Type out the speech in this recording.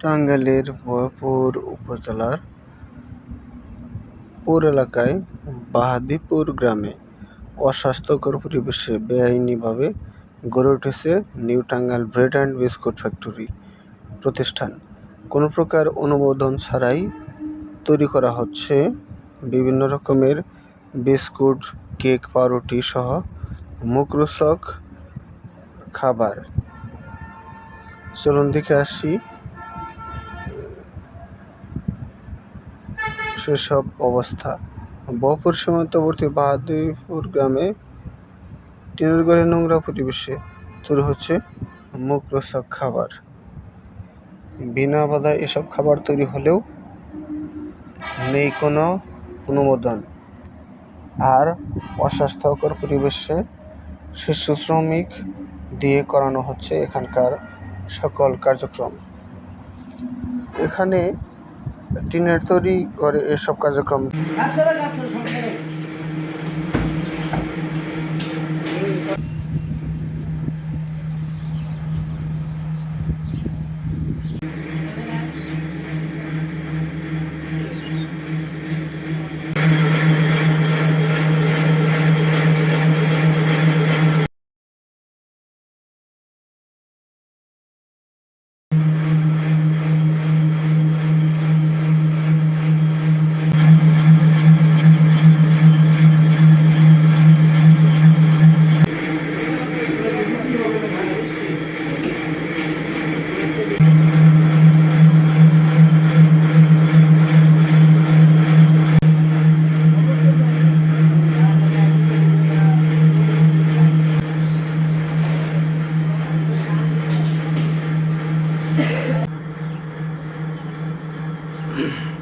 টাঙ্গাইলের ভয়পুর উপজেলার পুর এলাকায় বাহাদিপুর গ্রামে অস্বাস্থ্যকর পরিবেশে বেআইনিভাবে গড়ে উঠেছে new Tangail bread and biscuit factory প্রতিষ্ঠান। কোনো প্রকার অনুমোদন ছাড়াই তৈরি করা হচ্ছে বিভিন্ন রকমের বিস্কুট, কেক, পাউরুটি সহ মুখরোচক খাবার। চলুন দেখে আসি সেসব অবস্থা। বহপুর সীমান্তবর্তী বাহাদুরপুর গ্রামে টিনের ঘরে নোংরা পরিবেশে তৈরি হচ্ছে মুখরোচক খাবার। বিনা বাধায় এসব খাবার তৈরি হলেও নেই কোনো অনুমোদন। আর অস্বাস্থ্যকর পরিবেশে শিশু শ্রমিক দিয়ে করানো হচ্ছে এখানকার সকল কার্যক্রম। এখানে টিনের তৈরি করে এসব কার্যক্রম। Yeah.